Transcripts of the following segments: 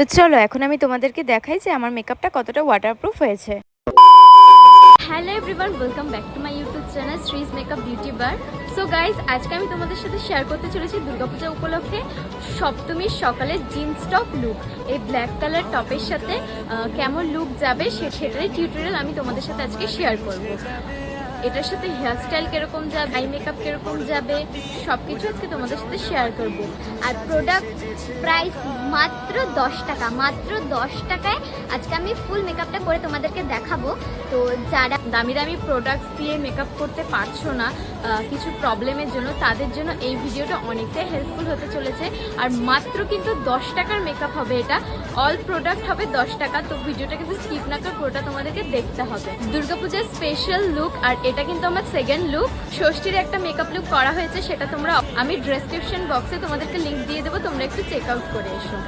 তো চলো, এখন আমি তোমাদেরকে দেখাই যে আমার মেকআপটা কতটা ওয়াটারপ্রুফ হয়েছে। Hello everyone welcome back to my YouTube channel Sree's makeup beauty bar so guys আজকে আমি তোমাদের সাথে শেয়ার করতে চলেছি দুর্গাপূজা উপলক্ষে সপ্তমীর সকালে জিন্স টপ লুক এই ব্ল্যাক কালার টপের সাথে কেমন লুক যাবে সেটারই টিউটোরিয়াল আমি তোমাদের সাথে আজকে শেয়ার করব। এটার সাথে হেয়ারস্টাইল কীরকম যাবে আই মেকআপ কীরকম যাবে সব কিছু আজকে তোমাদের সাথে শেয়ার করব। আর প্রোডাক্ট প্রাইস মাত্র দশ টাকা, মাত্র দশ টাকায় আজকে আমি ফুল মেকআপটা করে তোমাদেরকে দেখাবো। তো যারা দামি দামি প্রোডাক্টস দিয়ে মেকআপ করতে পারছ না কিছু প্রবলেমের জন্য, তাদের জন্য এই ভিডিওটা অনেকটাই হেল্পফুল হতে চলেছে। আর মাত্র কিন্তু দশ টাকার মেকআপ হবে এটা। অল প্রোডাক্ট হবে দশ টাকা। তো ভিডিওটা কিন্তু স্কিপ না করে পুরোটা তোমাদেরকে দেখতে হবে। দুর্গাপূজার স্পেশাল লুক আর এটা কিন্তু আমার সেকেন্ড লুক ষষ্ঠীর একটা মেকআপ লুক করা হয়েছে, সেটা তোমরা আমি ডেসক্রিপশন বক্সে তোমাদেরকে লিঙ্ক দিয়ে দেবো, তোমরা একটু চেক আউট করে এসো।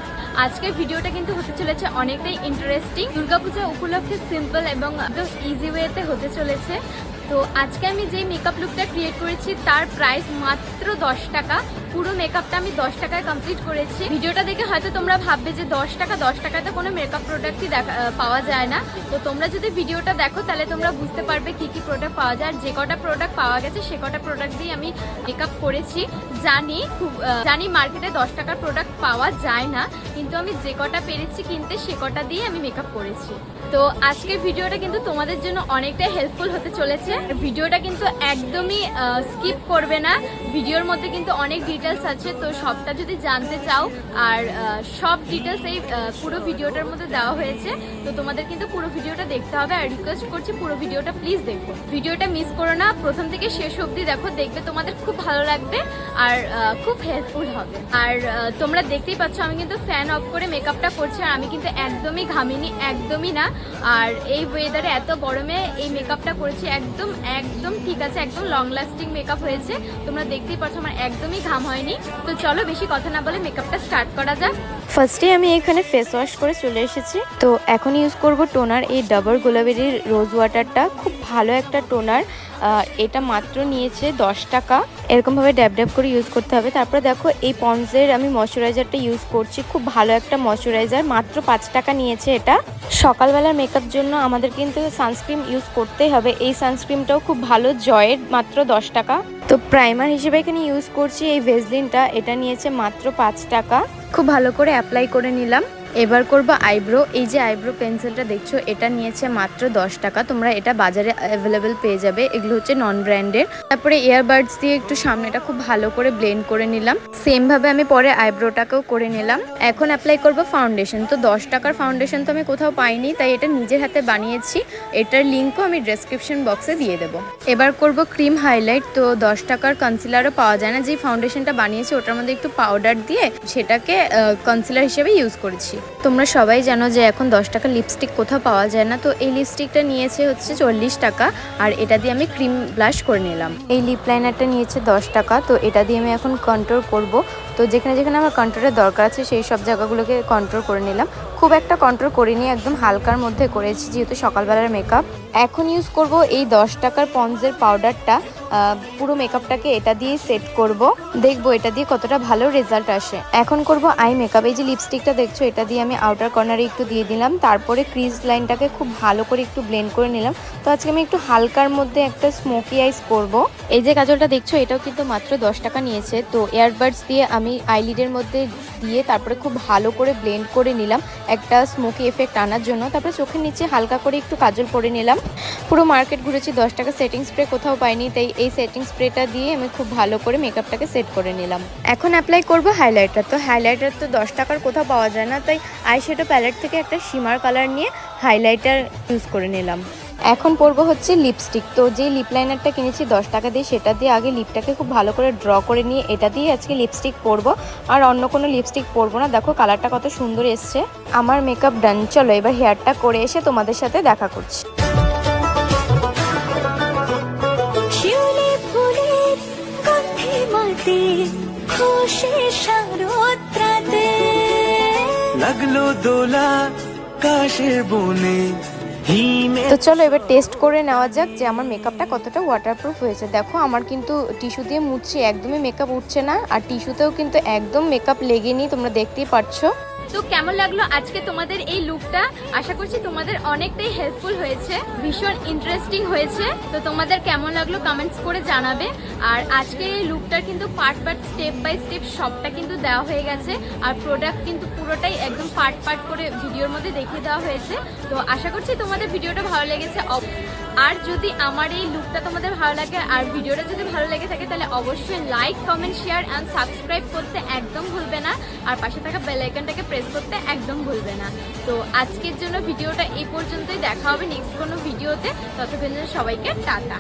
আজকে ভিডিওটা কিন্তু হতে চলেছে অনেকটাই ইন্টারেস্টিং দুর্গাপূজা উপলক্ষে সিম্পল এবং ইজি ওয়েতে হতে চলেছে। তো আজকে আমি যে মেকআপ লুকটা ক্রিয়েট করেছি, তার প্রাইস মাত্র দশ টাকা। পুরো মেকআপটা আমি দশ টাকায় কমপ্লিট করেছি। ভিডিওটা দেখে হয়তো তোমরা ভাববে যে দশ টাকা, দশ টাকায় তো কোনো মেকআপ প্রোডাক্টই দেখা পাওয়া যায় না। তো তোমরা যদি ভিডিওটা দেখো, তাহলে তোমরা বুঝতে পারবে কি কি প্রোডাক্ট পাওয়া যায়। আর যে কটা প্রোডাক্ট পাওয়া গেছে, সে কটা প্রোডাক্ট দিয়ে আমি মেকআপ করেছি। জানি খুব জানি মার্কেটে দশ টাকার প্রোডাক্ট পাওয়া যায় না, কিন্তু আমি যে কটা পেরেছি কিনতে, সে কটা দিয়ে আমি মেকআপ করেছি। তো আজকের ভিডিওটা কিন্তু তোমাদের জন্য অনেকটাই হেল্পফুল হতে চলেছে। ভিডিওটা কিন্তু একদমই স্কিপ করবে না। ভিডিওর মধ্যে কিন্তু অনেক ডিটেলস আছে, তো সবটা যদি জানতে চাও, আর সব ডিটেলস এই পুরো ভিডিওটার মধ্যে দেওয়া হয়েছে, তো তোমাদের কিন্তু পুরো ভিডিওটা দেখতে হবে, আর রিকোয়েস্ট করছি পুরো ভিডিওটা প্লিজ দেখো। ভিডিওটা মিস করো না, প্রথম থেকে শেষ অবধি দেখো দেখবে তোমাদের খুব ভালো লাগবে, আর খুব হেল্পফুল হবে। আর তোমরা দেখতেই পাচ্ছ, আমি কিন্তু ফ্যান অফ করে মেকআপটা করছি, আর আমি কিন্তু একদমই ঘামিনি, একদমই না। আর এই ওয়েদারে এত গরমে এই মেকআপটা করেছি, একদম একদম ঠিক আছে, একদম লং লাস্টিং মেকআপ হয়েছে। তোমরা দেখতেই পাচ্ছ, আমার একদমই ঘাম হয়নি। তো চলো বেশি কথা না বলে মেকআপটা স্টার্ট করা যাক। ফার্স্টে আমি এখানে ফেস ওয়াশ করে চলে এসেছি। তো এখন ইউজ করব টোনার এই ডাবর গোলাবেরির রোজ ওয়াটারটা খুব ভালো একটা টোনার এটা মাত্র নিয়েছে দশ টাকা। এরকমভাবে ড্যাব ড্যাব করে ইউজ করতে হবে। তারপরে দেখো এই পন্সের আমি ময়শ্চারাইজারটা ইউজ করছি। খুব ভালো একটা ময়শ্চারাইজার, মাত্র পাঁচ টাকা নিয়েছে এটা। সকালবেলার মেকআপ জন্য আমাদের কিন্তু সানস্ক্রিন ইউজ করতেই হবে। এই সানস্ক্রিনটাও খুব ভালো জয়ের, মাত্র দশ টাকা। তো প্রাইমার হিসেবে এখানে ইউজ করছি এই ভেজলিনটা এটা নিয়েছে মাত্র পাঁচ টাকা। খুব ভালো করে অ্যাপ্লাই করে নিলাম। এবার করব আইব্রো। এই যে আইব্রো পেন্সিলটা দেখছ, এটা নিয়েছে মাত্র দশ টাকা। তোমরা এটা বাজারে অ্যাভেলেবেল পেয়ে যাবে। এগুলো হচ্ছে নন ব্র্যান্ডের তারপরে ইয়ারবাডস দিয়ে একটু সামনেটা খুব ভালো করে ব্লেন্ড করে নিলাম। সেমভাবে আমি পরে আইব্রোটাকেও করে নিলাম। এখন অ্যাপ্লাই করব ফাউন্ডেশন তো দশ টাকার ফাউন্ডেশন তো আমি কোথাও পাইনি, তাই এটা নিজের হাতে বানিয়েছি। এটার লিঙ্কও আমি ডেসক্রিপশন বক্সে দিয়ে দেবো। এবার করব ক্রিম হাইলাইট তো দশ টাকার কনসিলারও পাওয়া যায় না। যে ফাউন্ডেশনটা বানিয়েছি, ওটার মধ্যে একটু পাউডার দিয়ে সেটাকে কনসিলার হিসেবে ইউজ করেছি। তোমরা সবাই জানো যে এখন দশ টাকা লিপস্টিক কোথাও পাওয়া যায় না, তো এই লিপস্টিকটা নিয়েছে হচ্ছে চল্লিশ টাকা, আর এটা দিয়ে আমি ক্রিম ব্লাশ করে নিলাম। এই লিপ লাইনারটা নিয়েছে দশ টাকা, তো এটা দিয়ে আমি এখন কন্ট্রোল করব। তো যেখানে যেখানে আমার কন্ট্রোলের দরকার আছে, সেই সব জায়গাগুলোকে কন্ট্রোল করে নিলাম। খুব একটা কন্ট্রোল করিনি, একদম হালকার মধ্যে করেছি, যেহেতু সকালবেলার মেকআপ এখন ইউজ করব এই দশ টাকার পন্সের পাউডারটা পুরো মেকআপটাকে এটা দিয়েই সেট করব। দেখব এটা দিয়ে কতটা ভালো রেজাল্ট আসে। এখন করব আই মেকআপ এই যে লিপস্টিকটা দেখছ, এটা দিয়ে আমি আউটার কর্নারে একটু দিয়ে দিলাম। তারপরে ক্রিজ লাইনটাকে খুব ভালো করে একটু ব্লেন্ড করে নিলাম। তো আজকে আমি একটু হালকার মধ্যে একটা স্মোকি আইস করব। এই যে কাজলটা দেখছ, এটাও কিন্তু মাত্র দশ টাকা নিয়েছে। তো এয়ারবাডস দিয়ে আমি আইলিডের মধ্যে দিয়ে তারপরে খুব ভালো করে ব্লেন্ড করে নিলাম। একটা স্মোকি এফেক্ট আনার জন্য। তারপরে চোখের নিচে হালকা করে একটু কাজল পরে নিলাম। পুরো মার্কেট ঘুরেছি, দশ টাকা সেটিং স্প্রে কোথাও পাইনি। তাই এই সেটিং স্প্রেটা দিয়ে আমি খুব ভালো করে মেকআপটাকে সেট করে নিলাম। এখন অ্যাপ্লাই করব হাইলাইটার তো হাইলাইটার তো দশ টাকার কোথাও পাওয়া যায় না তাই আইশ্যাডো প্যালেট থেকে একটা শিমার কালার নিয়ে হাইলাইটার ইউজ করে নিলাম। এখন পরব হচ্ছে লিপস্টিক তো যে লিপ লাইনারটা কিনেছি দশ টাকা দিয়ে সেটা দিয়ে আগে লিপটাকে খুব ভালো করে ড্র করে নিয়ে এটা দিয়ে আজকে লিপস্টিক পরবো। আর অন্য কোনো লিপস্টিক পরবো না। দেখো কালারটা কত সুন্দর এসছে। আমার মেকআপ ডান চলো এবার হেয়ারটা করে এসে তোমাদের সাথে দেখা করছি। খুশি লাগল দোলা কাশের বনে তো চলো এবার টেস্ট করে নেওয়া যাক যে আমার মেকআপটা কতটা ওয়াটারপ্রুফ হয়েছে। দেখো আমার কিন্তু টিস্যু দিয়ে মুছছি একদমই মেকআপ উঠছে না। আর টিস্যুতেও কিন্তু একদম মেকআপ লেগেনি তোমরা দেখতেই পাচ্ছ তো কেমন লাগল আজকে তোমাদের এই লুকটা আশা করছি তোমাদের অনেকটাই হেল্পফুল হয়েছে, ভীষণ ইন্টারেস্টিং হয়েছে। তো তোমাদের কেমন লাগল কমেন্টস করে জানাবে। আর আজকে এই লুকটার কিন্তু part part step by step সবটা কিন্তু দেওয়া হয়ে গেছে। আর প্রোডাক্ট কিন্তু পুরোটাই একদম পার্ট পার্ট করে ভিডিওর মধ্যে দেখিয়ে দেওয়া হয়েছে। তো আশা করছি তোমাদের ভিডিওটা ভালো লেগেছে। আর যদি আমার এই লুকটা তোমাদের ভালো লাগে, আর ভিডিওটা যদি ভালো লেগে থাকে, তাহলে অবশ্যই like comment share and subscribe করতে একদম ভুলবে না। আর পাশে থাকা বেল আইকনটাকে প্রেস করতে একদম ভুলবে না। তো আজকের জন্য ভিডিওটা এই পর্যন্তই। দেখা হবে নেক্সট কোনো ভিডিওতে। ততক্ষণ সবাইকে টাটা।